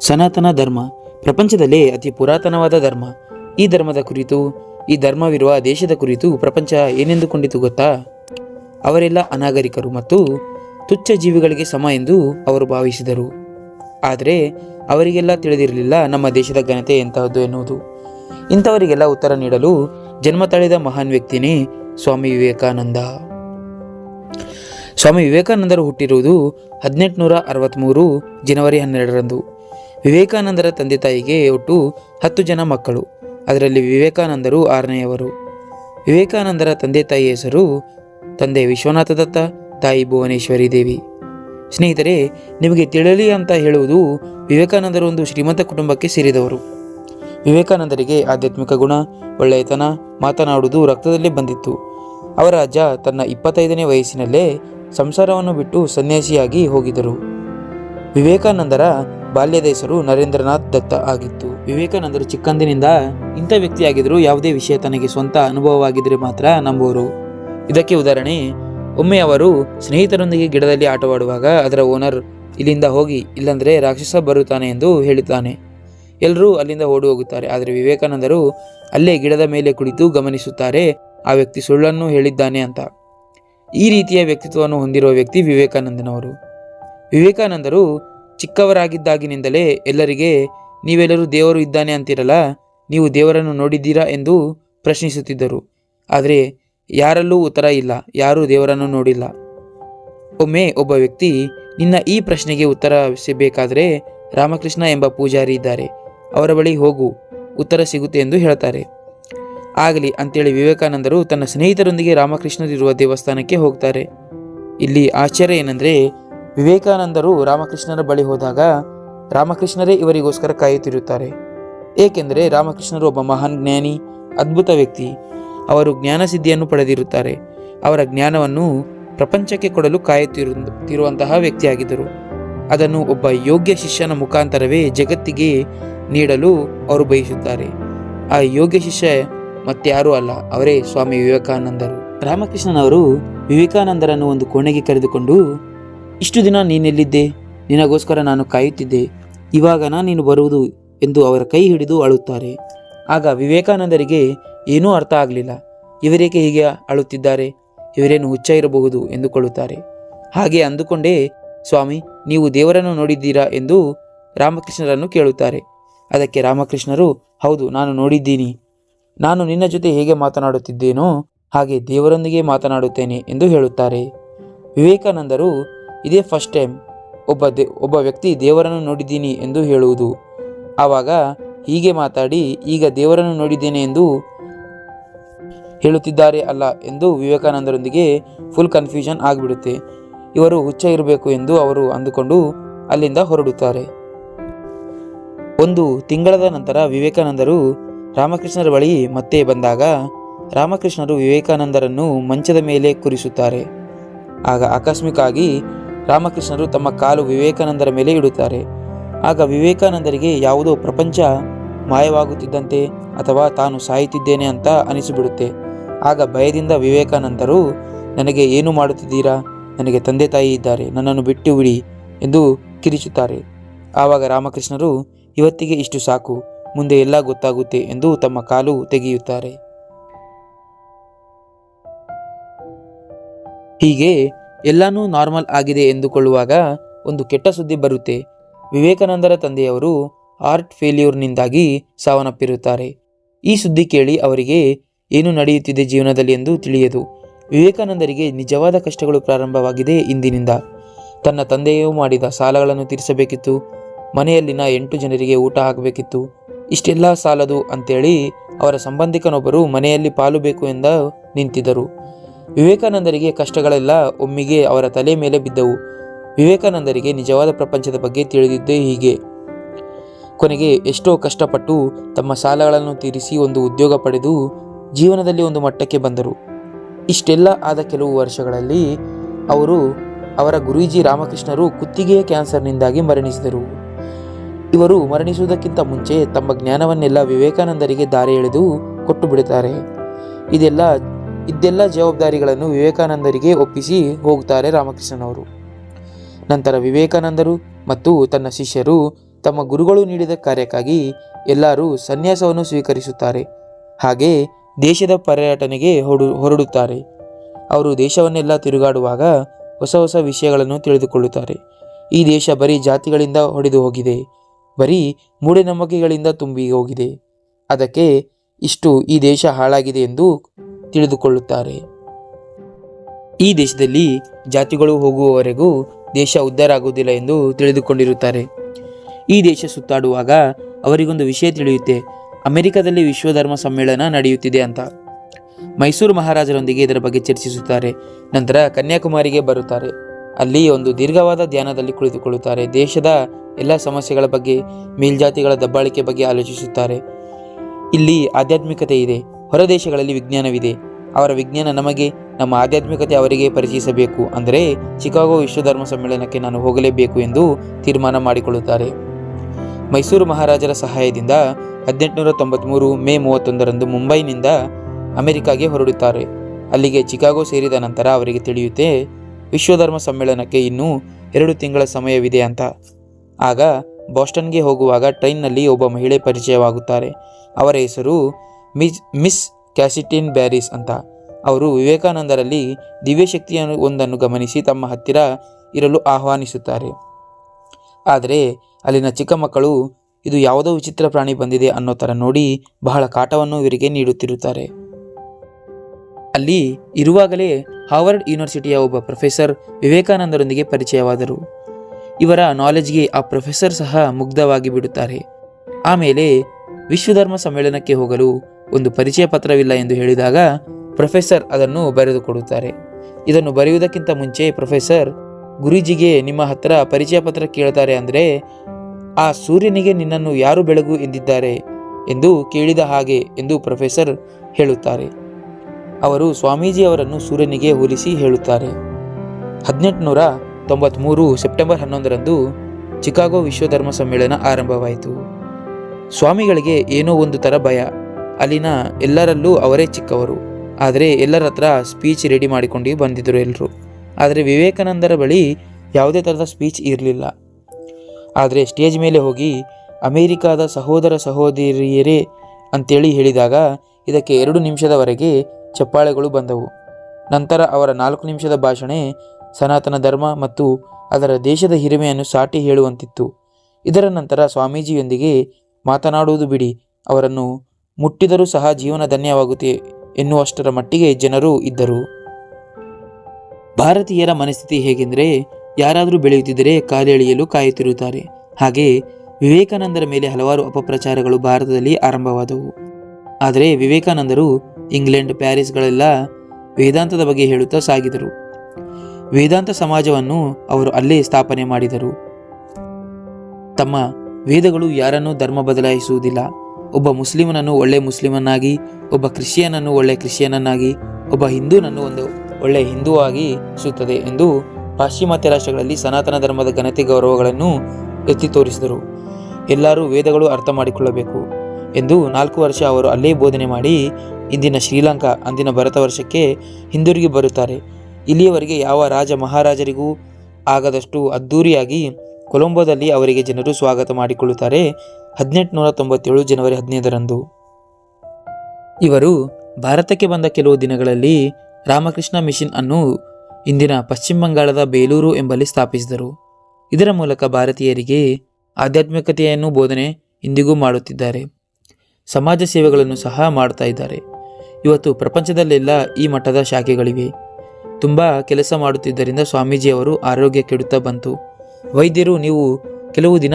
ಸನಾತನ ಧರ್ಮ ಪ್ರಪಂಚದಲ್ಲೇ ಅತಿ ಪುರಾತನವಾದ ಧರ್ಮ. ಈ ಧರ್ಮದ ಕುರಿತು, ಈ ಧರ್ಮವಿರುವ ದೇಶದ ಕುರಿತು ಪ್ರಪಂಚ ಏನೆಂದುಕೊಂಡಿತು ಗೊತ್ತಾ? ಅವರೆಲ್ಲ ಅನಾಗರಿಕರು ಮತ್ತು ತುಚ್ಛ ಜೀವಿಗಳಿಗೆ ಸಮ ಎಂದು ಅವರು ಭಾವಿಸಿದರು. ಆದರೆ, ಅವರಿಗೆಲ್ಲ ತಿಳಿದಿರಲಿಲ್ಲ ನಮ್ಮ ದೇಶದ ಘನತೆ ಎಂತಹದ್ದು ಎನ್ನುವುದು. ಇಂಥವರಿಗೆಲ್ಲ ಉತ್ತರ ನೀಡಲು ಜನ್ಮ ತಳೆದ ಮಹಾನ್ ವ್ಯಕ್ತಿನೇ ಸ್ವಾಮಿ ವಿವೇಕಾನಂದ. ಸ್ವಾಮಿ ವಿವೇಕಾನಂದರು ಹುಟ್ಟಿರುವುದು ಹದಿನೆಂಟುನೂರ ಅರವತ್ತ್ಮೂರು ಜನವರಿ ಹನ್ನೆರಡರಂದು. ವಿವೇಕಾನಂದರ ತಂದೆ ತಾಯಿಗೆ ಒಟ್ಟು ಹತ್ತು ಜನ ಮಕ್ಕಳು. ಅದರಲ್ಲಿ ವಿವೇಕಾನಂದರು ಆರನೆಯವರು. ವಿವೇಕಾನಂದರ ತಂದೆ ತಾಯಿ ಹೆಸರು ತಂದೆ ವಿಶ್ವನಾಥ ದತ್ತ ತಾಯಿ ಭುವನೇಶ್ವರಿ ದೇವಿ. ಸ್ನೇಹಿತರೆ, ನಿಮಗೆ ತಿಳಲಿ ಅಂತ ಹೇಳುವುದು ವಿವೇಕಾನಂದರು ಒಂದು ಶ್ರೀಮಂತ ಕುಟುಂಬಕ್ಕೆ ಸೇರಿದವರು. ವಿವೇಕಾನಂದರಿಗೆ ಆಧ್ಯಾತ್ಮಿಕ ಗುಣ, ಒಳ್ಳೆಯತನ, ಮಾತನಾಡುವುದು ರಕ್ತದಲ್ಲಿ ಬಂದಿತ್ತು. ಅವರ ಅಜ್ಜ ತನ್ನ ಇಪ್ಪತ್ತೈದನೇ ವಯಸ್ಸಿನಲ್ಲೇ ಸಂಸಾರವನ್ನು ಬಿಟ್ಟು ಸನ್ಯಾಸಿಯಾಗಿ ಹೋಗಿದರು. ವಿವೇಕಾನಂದರ ಬಾಲ್ಯದ ಹೆಸರು ನರೇಂದ್ರನಾಥ್ ದತ್ತ ಆಗಿತ್ತು. ವಿವೇಕಾನಂದರು ಚಿಕ್ಕಂದಿನಿಂದ ಇಂಥ ವ್ಯಕ್ತಿಯಾಗಿದ್ದರೂ ಯಾವುದೇ ವಿಷಯ ತನಗೆ ಸ್ವಂತ ಅನುಭವವಾಗಿದ್ದರೆ ಮಾತ್ರ ನಂಬುವರು. ಇದಕ್ಕೆ ಉದಾಹರಣೆ, ಒಮ್ಮೆ ಅವರು ಸ್ನೇಹಿತರೊಂದಿಗೆ ಗಿಡದಲ್ಲಿ ಆಟವಾಡುವಾಗ ಅದರ ಓನರ್ ಇಲ್ಲಿಂದ ಹೋಗಿ ಇಲ್ಲಂದರೆ ರಾಕ್ಷಸ ಬರುತ್ತಾನೆ ಎಂದು ಹೇಳುತ್ತಾನೆ ಎಲ್ಲರೂ ಅಲ್ಲಿಂದ ಓಡಿ ಹೋಗುತ್ತಾರೆ. ಆದರೆ ವಿವೇಕಾನಂದರು ಅಲ್ಲೇ ಗಿಡದ ಮೇಲೆ ಕುಳಿತು ಗಮನಿಸುತ್ತಾರೆ, ಆ ವ್ಯಕ್ತಿ ಸುಳ್ಳನ್ನು ಹೇಳಿದ್ದಾನೆ ಅಂತ. ಈ ರೀತಿಯ ವ್ಯಕ್ತಿತ್ವವನ್ನು ಹೊಂದಿರುವ ವ್ಯಕ್ತಿ ವಿವೇಕಾನಂದನವರು. ವಿವೇಕಾನಂದರು ಚಿಕ್ಕವರಾಗಿದ್ದಾಗಿನಿಂದಲೇ ಎಲ್ಲರಿಗೆ, ನೀವೆಲ್ಲರೂ ದೇವರು ಇದ್ದಾನೆ ಅಂತಿರಲ್ಲ, ನೀವು ದೇವರನ್ನು ನೋಡಿದ್ದೀರಾ? ಎಂದು ಪ್ರಶ್ನಿಸುತ್ತಿದ್ದರು. ಆದರೆ ಯಾರಲ್ಲೂ ಉತ್ತರ ಇಲ್ಲ, ಯಾರೂ ದೇವರನ್ನು ನೋಡಿಲ್ಲ. ಒಮ್ಮೆ ಒಬ್ಬ ವ್ಯಕ್ತಿ, ನಿನ್ನ ಈ ಪ್ರಶ್ನೆಗೆ ಉತ್ತರ ಸಿಗಬೇಕಾದರೆ ರಾಮಕೃಷ್ಣ ಎಂಬ ಪೂಜಾರಿ ಇದ್ದಾರೆ, ಅವರ ಬಳಿ ಹೋಗು, ಉತ್ತರ ಸಿಗುತ್ತೆ ಎಂದು ಹೇಳ್ತಾರೆ. ಆಗಲಿ ಅಂತೇಳಿ ವಿವೇಕಾನಂದರು ತನ್ನ ಸ್ನೇಹಿತರೊಂದಿಗೆ ರಾಮಕೃಷ್ಣರಿರುವ ದೇವಸ್ಥಾನಕ್ಕೆ ಹೋಗ್ತಾರೆ. ಇಲ್ಲಿ ಆಶ್ಚರ್ಯ ಏನಂದರೆ ವಿವೇಕಾನಂದರು ರಾಮಕೃಷ್ಣರ ಬಳಿ ಹೋದಾಗ ರಾಮಕೃಷ್ಣರೇ ಇವರಿಗೋಸ್ಕರ ಕಾಯುತ್ತಿರುತ್ತಾರೆ. ಏಕೆಂದರೆ ರಾಮಕೃಷ್ಣರು ಒಬ್ಬ ಮಹಾನ್ ಜ್ಞಾನಿ, ಅದ್ಭುತ ವ್ಯಕ್ತಿ. ಅವರು ಜ್ಞಾನಸಿದ್ಧಿಯನ್ನು ಪಡೆದಿರುತ್ತಾರೆ. ಅವರ ಜ್ಞಾನವನ್ನು ಪ್ರಪಂಚಕ್ಕೆ ಕೊಡಲು ಕಾಯುತ್ತಿರುವಂತಹ ವ್ಯಕ್ತಿಯಾಗಿದ್ದರು. ಅದನ್ನು ಒಬ್ಬ ಯೋಗ್ಯ ಶಿಷ್ಯನ ಮುಖಾಂತರವೇ ಜಗತ್ತಿಗೆ ನೀಡಲು ಅವರು ಬಯಸುತ್ತಾರೆ. ಆ ಯೋಗ್ಯ ಶಿಷ್ಯ ಮತ್ಯಾರೂ ಅಲ್ಲ, ಅವರೇ ಸ್ವಾಮಿ ವಿವೇಕಾನಂದರು. ರಾಮಕೃಷ್ಣನವರು ವಿವೇಕಾನಂದರನ್ನು ಒಂದು ಕೋಣೆಗೆ ಕರೆದುಕೊಂಡು, ಇಷ್ಟು ದಿನ ನೀನೆಲ್ಲಿದ್ದೆ? ನಿನಗೋಸ್ಕರ ನಾನು ಕಾಯುತ್ತಿದ್ದೆ. ಇವಾಗನ ನೀನು ಬರುವುದು ಎಂದು ಅವರ ಕೈ ಹಿಡಿದು ಅಳುತ್ತಾರೆ. ಆಗ ವಿವೇಕಾನಂದರಿಗೆ ಏನೂ ಅರ್ಥ ಆಗಲಿಲ್ಲ. ಇವರೇಕೆ ಹೀಗೆ ಅಳುತ್ತಿದ್ದಾರೆ? ಇವರೇನು ಹುಚ್ಚ ಇರಬಹುದು? ಎಂದುಕೊಳ್ಳುತ್ತಾರೆ. ಹಾಗೆ ಅಂದುಕೊಂಡೇ, ಸ್ವಾಮಿ, ನೀವು ದೇವರನ್ನು ನೋಡಿದ್ದೀರಾ? ಎಂದು ರಾಮಕೃಷ್ಣರನ್ನು ಕೇಳುತ್ತಾರೆ. ಅದಕ್ಕೆ ರಾಮಕೃಷ್ಣರು, ಹೌದು, ನಾನು ನೋಡಿದ್ದೀನಿ. ನಾನು ನಿನ್ನ ಜೊತೆ ಹೇಗೆ ಮಾತನಾಡುತ್ತಿದ್ದೇನೋ ಹಾಗೆ ದೇವರೊಂದಿಗೆ ಮಾತನಾಡುತ್ತೇನೆ ಎಂದು ಹೇಳುತ್ತಾರೆ. ವಿವೇಕಾನಂದರು, ಇದೇ ಫಸ್ಟ್ ಟೈಮ್ ಒಬ್ಬ ದೇ, ಒಬ್ಬ ವ್ಯಕ್ತಿ ದೇವರನ್ನು ನೋಡಿದ್ದೀನಿ ಎಂದು ಹೇಳುವುದು. ಆವಾಗ ಹೀಗೆ ಮಾತಾಡಿ ಈಗ ದೇವರನ್ನು ನೋಡಿದ್ದೇನೆ ಎಂದು ಹೇಳುತ್ತಿದ್ದಾರೆ ಅಲ್ಲ ಎಂದು ವಿವೇಕಾನಂದರೊಂದಿಗೆ ಫುಲ್ ಕನ್ಫ್ಯೂಷನ್ ಆಗಿಬಿಡುತ್ತೆ. ಇವರು ಹುಚ್ಚ ಇರಬೇಕು ಎಂದು ಅವರು ಅಂದುಕೊಂಡು ಅಲ್ಲಿಂದ ಹೊರಡುತ್ತಾರೆ. ಒಂದು ತಿಂಗಳದ ನಂತರ ವಿವೇಕಾನಂದರು ರಾಮಕೃಷ್ಣರ ಬಳಿ ಮತ್ತೆ ಬಂದಾಗ ರಾಮಕೃಷ್ಣರು ವಿವೇಕಾನಂದರನ್ನು ಮಂಚದ ಮೇಲೆ ಕುರಿಸುತ್ತಾರೆ. ಆಗ ಆಕಸ್ಮಿಕವಾಗಿ ರಾಮಕೃಷ್ಣರು ತಮ್ಮ ಕಾಲು ವಿವೇಕಾನಂದರ ಮೇಲೆ ಇಡುತ್ತಾರೆ. ಆಗ ವಿವೇಕಾನಂದರಿಗೆ ಯಾವುದೋ ಪ್ರಪಂಚ ಮಾಯವಾಗುತ್ತಿದ್ದಂತೆ ಅಥವಾ ತಾನು ಸಾಯುತ್ತಿದ್ದೇನೆ ಅಂತ ಅನಿಸಿಬಿಡುತ್ತೆ. ಆಗ ಭಯದಿಂದ ವಿವೇಕಾನಂದರು, ನನಗೆ ಏನು ಮಾಡುತ್ತಿದ್ದೀರಾ? ನನಗೆ ತಂದೆ ತಾಯಿ ಇದ್ದಾರೆ. ನನ್ನನ್ನು ಬಿಟ್ಟು ಬಿಡಿ ಎಂದು ಕಿರಿಚುತ್ತಾರೆ. ಆವಾಗ ರಾಮಕೃಷ್ಣರು, ಇವತ್ತಿಗೆ ಇಷ್ಟು ಸಾಕು. ಮುಂದೆ ಎಲ್ಲ ಗೊತ್ತಾಗುತ್ತೆ ಎಂದು ತಮ್ಮ ಕಾಲು ತೆಗೆಯುತ್ತಾರೆ. ಹೀಗೆ ಎಲ್ಲಾನು ನಾರ್ಮಲ್ ಆಗಿದೆ ಎಂದುಕೊಳ್ಳುವಾಗ ಒಂದು ಕೆಟ್ಟ ಸುದ್ದಿ ಬರುತ್ತೆ. ವಿವೇಕಾನಂದರ ತಂದೆಯವರು ಹಾರ್ಟ್ ಫೇಲ್ಯೂರ್ನಿಂದಾಗಿ ಸಾವನ್ನಪ್ಪಿರುತ್ತಾರೆ. ಈ ಸುದ್ದಿ ಕೇಳಿ ಅವರಿಗೆ ಏನು ನಡೆಯುತ್ತಿದೆ ಜೀವನದಲ್ಲಿ ಎಂದು ತಿಳಿಯದು. ವಿವೇಕಾನಂದರಿಗೆ ನಿಜವಾದ ಕಷ್ಟಗಳು ಪ್ರಾರಂಭವಾಗಿದೆ ಇಂದಿನಿಂದ. ತನ್ನ ತಂದೆಯೂ ಮಾಡಿದ ಸಾಲಗಳನ್ನು ತೀರಿಸಬೇಕಿತ್ತು. ಮನೆಯಲ್ಲಿನ ಎಂಟು ಜನರಿಗೆ ಊಟ ಹಾಕಬೇಕಿತ್ತು. ಇಷ್ಟೆಲ್ಲ ಸಾಲದು ಅಂತೇಳಿ ಅವರ ಸಂಬಂಧಿಕನೊಬ್ಬರು ಮನೆಯಲ್ಲಿ ಪಾಲು ಬೇಕು ಎಂದ ನಿಂತಿದ್ದರು. ವಿವೇಕಾನಂದರಿಗೆ ಕಷ್ಟಗಳೆಲ್ಲ ಒಮ್ಮಿಗೆ ಅವರ ತಲೆ ಮೇಲೆ ಬಿದ್ದವು. ವಿವೇಕಾನಂದರಿಗೆ ನಿಜವಾದ ಪ್ರಪಂಚದ ಬಗ್ಗೆ ತಿಳಿದಿದ್ದೇ ಹೀಗೆ. ಕೊನೆಗೆ ಎಷ್ಟೋ ಕಷ್ಟಪಟ್ಟು ತಮ್ಮ ಸಾಲಗಳನ್ನು ತೀರಿಸಿ ಒಂದು ಉದ್ಯೋಗ ಪಡೆದು ಜೀವನದಲ್ಲಿ ಒಂದು ಮಟ್ಟಕ್ಕೆ ಬಂದರು. ಇಷ್ಟೆಲ್ಲ ಆದ ಕೆಲವು ವರ್ಷಗಳಲ್ಲಿ ಅವರು ಅವರ ಗುರೂಜಿ ರಾಮಕೃಷ್ಣರು ಕುತ್ತಿಗೆಯ ಕ್ಯಾನ್ಸರ್ನಿಂದಾಗಿ ಮರಣಿಸಿದರು. ಇವರು ಮರಣಿಸುವುದಕ್ಕಿಂತ ಮುಂಚೆ ತಮ್ಮ ಜ್ಞಾನವನ್ನೆಲ್ಲ ವಿವೇಕಾನಂದರಿಗೆ ದಾರಿ ಎಳೆದು ಕೊಟ್ಟು ಬಿಡುತ್ತಾರೆ. ಇದೆಲ್ಲ ಇದೆಲ್ಲ ಜವಾಬ್ದಾರಿಗಳನ್ನು ವಿವೇಕಾನಂದರಿಗೆ ಒಪ್ಪಿಸಿ ಹೋಗುತ್ತಾರೆ ರಾಮಕೃಷ್ಣನವರು. ನಂತರ ವಿವೇಕಾನಂದರು ಮತ್ತು ತನ್ನ ಶಿಷ್ಯರು ತಮ್ಮ ಗುರುಗಳು ನೀಡಿದ ಕಾರ್ಯಕ್ಕಾಗಿ ಎಲ್ಲರೂ ಸನ್ಯಾಸವನ್ನು ಸ್ವೀಕರಿಸುತ್ತಾರೆ. ಹಾಗೆ ದೇಶದ ಪರ್ಯಟನೆಗೆ ಹೊರಡು ಹೊರಡುತ್ತಾರೆ. ಅವರು ದೇಶವನ್ನೆಲ್ಲ ತಿರುಗಾಡುವಾಗ ಹೊಸ ಹೊಸ ವಿಷಯಗಳನ್ನು ತಿಳಿದುಕೊಳ್ಳುತ್ತಾರೆ. ಈ ದೇಶ ಬರೀ ಜಾತಿಗಳಿಂದ ಹೊಡೆದು ಹೋಗಿದೆ ಬರೀ ಮೂಢನಂಬಿಕೆಗಳಿಂದ ತುಂಬಿ ಹೋಗಿದೆ. ಅದಕ್ಕೆ ಇಷ್ಟು ಈ ದೇಶ ಹಾಳಾಗಿದೆ ಎಂದು ತಿಳಿದುಕೊಳ್ಳುತ್ತಾರೆ. ಈ ದೇಶದಲ್ಲಿ ಜಾತಿಗಳು ಹೋಗುವವರೆಗೂ ದೇಶ ಉದ್ಧಾರ ಆಗುವುದಿಲ್ಲ ಎಂದು ತಿಳಿದುಕೊಂಡಿರುತ್ತಾರೆ. ಈ ದೇಶ ಸುತ್ತಾಡುವಾಗ ಅವರಿಗೊಂದು ವಿಷಯ ತಿಳಿಯುತ್ತೆ. ಅಮೆರಿಕದಲ್ಲಿ ವಿಶ್ವಧರ್ಮ ಸಮ್ಮೇಳನ ನಡೆಯುತ್ತಿದೆ ಅಂತ. ಮೈಸೂರು ಮಹಾರಾಜರೊಂದಿಗೆ ಇದರ ಬಗ್ಗೆ ಚರ್ಚಿಸುತ್ತಾರೆ. ನಂತರ ಕನ್ಯಾಕುಮಾರಿಗೆ ಬರುತ್ತಾರೆ. ಅಲ್ಲಿ ಒಂದು ದೀರ್ಘವಾದ ಧ್ಯಾನದಲ್ಲಿ ಕುಳಿತುಕೊಳ್ಳುತ್ತಾರೆ. ದೇಶದ ಎಲ್ಲ ಸಮಸ್ಯೆಗಳ ಬಗ್ಗೆ, ಮೇಲ್ಜಾತಿಗಳ ದಬ್ಬಾಳಿಕೆ ಬಗ್ಗೆ ಆಲೋಚಿಸುತ್ತಾರೆ. ಇಲ್ಲಿ ಆಧ್ಯಾತ್ಮಿಕತೆ ಇದೆ. ಹೊರ ದೇಶಗಳಲ್ಲಿ ವಿಜ್ಞಾನವಿದೆ. ಅವರ ವಿಜ್ಞಾನ ನಮಗೆ ನಮ್ಮ ಆಧ್ಯಾತ್ಮಿಕತೆ ಅವರಿಗೆ ಪರಿಚಯಿಸಬೇಕು. ಅಂದರೆ ಚಿಕಾಗೋ ವಿಶ್ವಧರ್ಮ ಸಮ್ಮೇಳನಕ್ಕೆ ನಾನು ಹೋಗಲೇಬೇಕು ಎಂದು ತೀರ್ಮಾನ ಮಾಡಿಕೊಳ್ಳುತ್ತಾರೆ. ಮೈಸೂರು ಮಹಾರಾಜರ ಸಹಾಯದಿಂದ ಹದಿನೆಂಟುನೂರ ತೊಂಬತ್ತ್ಮೂರು ಮೇ ಮೂವತ್ತೊಂದರಂದು ಮುಂಬೈನಿಂದ ಅಮೆರಿಕಾಗೆ ಹೊರಡುತ್ತಾರೆ. ಅಲ್ಲಿಗೆ ಚಿಕಾಗೋ ಸೇರಿದ ನಂತರ ಅವರಿಗೆ ತಿಳಿಯುತ್ತೆ ವಿಶ್ವಧರ್ಮ ಸಮ್ಮೇಳನಕ್ಕೆ ಇನ್ನೂ ಎರಡು ತಿಂಗಳ ಸಮಯವಿದೆ ಅಂತ. ಆಗ ಬಾಸ್ಟನ್ಗೆ ಹೋಗುವಾಗ ಟ್ರೈನ್ನಲ್ಲಿ ಒಬ್ಬ ಮಹಿಳೆ ಪರಿಚಯವಾಗುತ್ತಾರೆ. ಅವರ ಹೆಸರು ಮಿಸ್ ಮಿಸ್ ಕ್ಯಾಸಿಟಿನ್ ಬ್ಯಾರಿಸ್ ಅಂತ. ಅವರು ವಿವೇಕಾನಂದರಲ್ಲಿ ದಿವ್ಯಶಕ್ತಿಯನ್ನು ಒಂದನ್ನು ಗಮನಿಸಿ ತಮ್ಮ ಹತ್ತಿರ ಇರಲು ಆಹ್ವಾನಿಸುತ್ತಾರೆ. ಆದರೆ ಅಲ್ಲಿನ ಚಿಕ್ಕ ಮಕ್ಕಳು, ಇದು ಯಾವುದೋ ವಿಚಿತ್ರ ಪ್ರಾಣಿ ಬಂದಿದೆ ಅನ್ನೋ ಥರ ನೋಡಿ ಬಹಳ ಕಾಟವನ್ನು ಇವರಿಗೆ ನೀಡುತ್ತಿರುತ್ತಾರೆ. ಅಲ್ಲಿ ಇರುವಾಗಲೇ ಹಾರ್ವರ್ಡ್ ಯೂನಿವರ್ಸಿಟಿಯ ಒಬ್ಬ ಪ್ರೊಫೆಸರ್ ವಿವೇಕಾನಂದರೊಂದಿಗೆ ಪರಿಚಯವಾದರು. ಇವರ ನಾಲೆಜ್ಗೆ ಆ ಪ್ರೊಫೆಸರ್ ಸಹ ಮುಗ್ಧವಾಗಿ ಬಿಡುತ್ತಾರೆ. ಆಮೇಲೆ ವಿಶ್ವಧರ್ಮ ಸಮ್ಮೇಳನಕ್ಕೆ ಹೋಗಲು ಒಂದು ಪರಿಚಯ ಪತ್ರವಿಲ್ಲ ಎಂದು ಹೇಳಿದಾಗ ಪ್ರೊಫೆಸರ್ ಅದನ್ನು ಬರೆದುಕೊಡುತ್ತಾರೆ. ಇದನ್ನು ಬರೆಯುವುದಕ್ಕಿಂತ ಮುಂಚೆ ಪ್ರೊಫೆಸರ್ ಗುರೂಜಿಗೆ ನಿಮ್ಮ ಹತ್ರ ಪರಿಚಯ ಪತ್ರ ಕೇಳ್ತಾರೆ ಅಂದರೆ, ಆ ಸೂರ್ಯನಿಗೆ ನಿನ್ನನ್ನು ಯಾರು ಬೆಳಗು ಎಂದಿದ್ದಾರೆ ಎಂದು ಕೇಳಿದ ಹಾಗೆ ಎಂದು ಪ್ರೊಫೆಸರ್ ಹೇಳುತ್ತಾರೆ. ಅವರು ಸ್ವಾಮೀಜಿ ಅವರನ್ನು ಸೂರ್ಯನಿಗೆ ಹೋಲಿಸಿ ಹೇಳುತ್ತಾರೆ. ಹದಿನೆಂಟುನೂರ ತೊಂಬತ್ತ್ಮೂರು ಸೆಪ್ಟೆಂಬರ್ ಹನ್ನೊಂದರಂದು ಚಿಕಾಗೋ ವಿಶ್ವಧರ್ಮ ಸಮ್ಮೇಳನ ಆರಂಭವಾಯಿತು. ಸ್ವಾಮಿಗಳಿಗೆ ಏನೋ ಒಂದು ಥರ ಭಯ. ಅಲ್ಲಿನ ಎಲ್ಲರಲ್ಲೂ ಅವರೇ ಚಿಕ್ಕವರು. ಆದರೆ ಎಲ್ಲರ ಹತ್ರ ಸ್ಪೀಚ್ ರೆಡಿ ಮಾಡಿಕೊಂಡು ಬಂದಿದ್ದರು ಎಲ್ಲರೂ ಆದರೆ ವಿವೇಕಾನಂದರ ಬಳಿ ಯಾವುದೇ ಥರದ ಸ್ಪೀಚ್ ಇರಲಿಲ್ಲ. ಆದರೆ ಸ್ಟೇಜ್ ಮೇಲೆ ಹೋಗಿ ಅಮೇರಿಕಾದ ಸಹೋದರ ಸಹೋದರಿಯರೇ ಅಂತೇಳಿ ಹೇಳಿದಾಗ ಇದಕ್ಕೆ ಎರಡು ನಿಮಿಷದವರೆಗೆ ಚಪ್ಪಾಳೆಗಳು ಬಂದವು. ನಂತರ ಅವರ ನಾಲ್ಕು ನಿಮಿಷದ ಭಾಷಣೆ ಸನಾತನ ಧರ್ಮ ಮತ್ತು ಅದರ ದೇಶದ ಹಿರಿಮೆಯನ್ನು ಸಾಟಿ ಹೇಳುವಂತಿತ್ತು. ಇದರ ನಂತರ ಸ್ವಾಮೀಜಿಯೊಂದಿಗೆ ಮಾತನಾಡುವುದು ಬಿಡಿ, ಅವರನ್ನು ಮುಟ್ಟಿದರೂ ಸಹ ಜೀವನ ಧನ್ಯವಾಗುತ್ತೆ ಎನ್ನುವಷ್ಟರ ಮಟ್ಟಿಗೆ ಜನರು ಇದ್ದರು. ಭಾರತೀಯರ ಮನಸ್ಥಿತಿ ಹೇಗೆಂದರೆ, ಯಾರಾದರೂ ಬೆಳೆಯುತ್ತಿದ್ದರೆ ಕಾಲೆಳೆಯಲು ಕಾಯುತ್ತಿರುತ್ತಾರೆ. ಹಾಗೆ ವಿವೇಕಾನಂದರ ಮೇಲೆ ಹಲವಾರು ಅಪಪ್ರಚಾರಗಳು ಭಾರತದಲ್ಲಿ ಆರಂಭವಾದವು. ಆದರೆ ವಿವೇಕಾನಂದರು ಇಂಗ್ಲೆಂಡ್, ಪ್ಯಾರಿಸ್ಗಳೆಲ್ಲ ವೇದಾಂತದ ಬಗ್ಗೆ ಹೇಳುತ್ತಾ ಸಾಗಿದರು. ವೇದಾಂತ ಸಮಾಜವನ್ನು ಅವರು ಅಲ್ಲೇ ಸ್ಥಾಪನೆ ಮಾಡಿದರು. ತಮ್ಮ ವೇದಗಳು ಯಾರನ್ನೂ ಧರ್ಮ ಬದಲಾಯಿಸುವುದಿಲ್ಲ. ಒಬ್ಬ ಮುಸ್ಲಿಮನನ್ನು ಒಳ್ಳೆ ಮುಸ್ಲಿಮನ್ನಾಗಿ, ಒಬ್ಬ ಕ್ರಿಶ್ಚಿಯನನ್ನು ಒಳ್ಳೆ ಕ್ರಿಶ್ಚಿಯನನ್ನಾಗಿ, ಒಬ್ಬ ಹಿಂದೂನನ್ನು ಒಂದು ಒಳ್ಳೆ ಹಿಂದೂವಾಗಿ ಸುತ್ತದೆ ಎಂದು ಪಾಶ್ಚಿಮಾತ್ಯ ರಾಷ್ಟ್ರಗಳಲ್ಲಿ ಸನಾತನ ಧರ್ಮದ ಘನತೆ ಗೌರವಗಳನ್ನು ಎತ್ತಿ ತೋರಿಸಿದರು. ಎಲ್ಲರೂ ವೇದಗಳು ಅರ್ಥ ಮಾಡಿಕೊಳ್ಳಬೇಕು. ಎಂದು ನಾಲ್ಕು ವರ್ಷ ಅವರು ಅಲ್ಲೇ ಬೋಧನೆ ಮಾಡಿ ಇಂದಿನ ಶ್ರೀಲಂಕಾ, ಅಂದಿನ ಭರತ ವರ್ಷಕ್ಕೆ ಹಿಂದಿರುಗಿ ಬರುತ್ತಾರೆ. ಇಲ್ಲಿಯವರೆಗೆ ಯಾವ ರಾಜ ಮಹಾರಾಜರಿಗೂ ಆಗದಷ್ಟು ಅದ್ಧೂರಿಯಾಗಿ ಕೊಲಂಬೋದಲ್ಲಿ ಅವರಿಗೆ ಜನರು ಸ್ವಾಗತ ಮಾಡಿಕೊಳ್ಳುತ್ತಾರೆ. ಹದಿನೆಂಟುನೂರ ತೊಂಬತ್ತೇಳು ಜನವರಿ ಹದಿನೈದರಂದು. ಇವರು ಭಾರತಕ್ಕೆ ಬಂದ ಕೆಲವು ದಿನಗಳಲ್ಲಿ ರಾಮಕೃಷ್ಣ ಮಿಷನ್ ಅನ್ನು ಇಂದಿನ ಪಶ್ಚಿಮ ಬಂಗಾಳದ ಬೇಲೂರು ಎಂಬಲ್ಲಿ ಸ್ಥಾಪಿಸಿದರು. ಇದರ ಮೂಲಕ ಭಾರತೀಯರಿಗೆ ಆಧ್ಯಾತ್ಮಿಕತೆಯನ್ನು ಬೋಧನೆ ಇಂದಿಗೂ ಮಾಡುತ್ತಿದ್ದಾರೆ. ಸಮಾಜ ಸೇವೆಗಳನ್ನು ಸಹ ಮಾಡ್ತಾ ಇದ್ದಾರೆ. ಇವತ್ತು ಪ್ರಪಂಚದಲ್ಲೆಲ್ಲ ಈ ಮಠದ ಶಾಖೆಗಳಿವೆ. ತುಂಬ ಕೆಲಸ ಮಾಡುತ್ತಿದ್ದರಿಂದ ಸ್ವಾಮೀಜಿಯವರು ಆರೋಗ್ಯ ಕೆಡುತ್ತಾ ಬಂತು. ವೈದ್ಯರು, ನೀವು ಕೆಲವು ದಿನ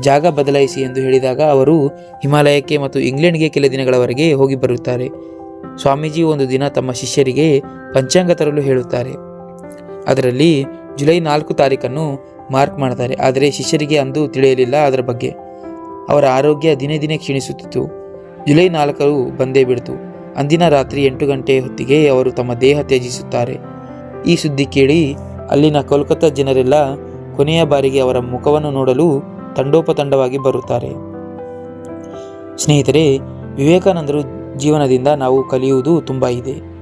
ಜಾಗ ಬದಲಾಯಿಸಿ ಎಂದು ಹೇಳಿದಾಗ ಅವರು ಹಿಮಾಲಯಕ್ಕೆ ಮತ್ತು ಇಂಗ್ಲೆಂಡ್ಗೆ ಕೆಲ ದಿನಗಳವರೆಗೆ ಹೋಗಿ ಬರುತ್ತಾರೆ. ಸ್ವಾಮೀಜಿ ಒಂದು ದಿನ ತಮ್ಮ ಶಿಷ್ಯರಿಗೆ ಪಂಚಾಂಗ ತರಲು ಹೇಳುತ್ತಾರೆ. ಅದರಲ್ಲಿ ಜುಲೈ ನಾಲ್ಕು ತಾರೀಕನ್ನು ಮಾರ್ಕ್ ಮಾಡ್ತಾರೆ. ಆದರೆ ಶಿಷ್ಯರಿಗೆ ಅಂದು ತಿಳಿಯಲಿಲ್ಲ ಅದರ ಬಗ್ಗೆ. ಅವರ ಆರೋಗ್ಯ ದಿನೇ ದಿನೇ ಕ್ಷೀಣಿಸುತ್ತಿತ್ತು. ಜುಲೈ ನಾಲ್ಕರು ಬಂದೇ ಬಿಡ್ತು. ಅಂದಿನ ರಾತ್ರಿ ಎಂಟು ಗಂಟೆ ಹೊತ್ತಿಗೆ ಅವರು ತಮ್ಮ ದೇಹ ತ್ಯಜಿಸುತ್ತಾರೆ. ಈ ಸುದ್ದಿ ಕೇಳಿ ಅಲ್ಲಿನ ಕೋಲ್ಕತ್ತಾ ಜನರೆಲ್ಲ ಕೊನೆಯ ಬಾರಿಗೆ ಅವರ ಮುಖವನ್ನು ನೋಡಲು ತಂಡೋಪತಂಡವಾಗಿ ಬರುತ್ತಾರೆ. ಸ್ನೇಹಿತರೆ, ವಿವೇಕಾನಂದರು ಜೀವನದಿಂದ ನಾವು ಕಲಿಯುವುದು ತುಂಬ ಇದೆ.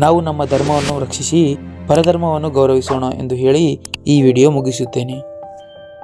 ನಾವು ನಮ್ಮ ಧರ್ಮವನ್ನು ರಕ್ಷಿಸಿ, ಪರಧರ್ಮವನ್ನು ಗೌರವಿಸೋಣ ಎಂದು ಹೇಳಿ ಈ ವಿಡಿಯೋ ಮುಗಿಸುತ್ತೇನೆ.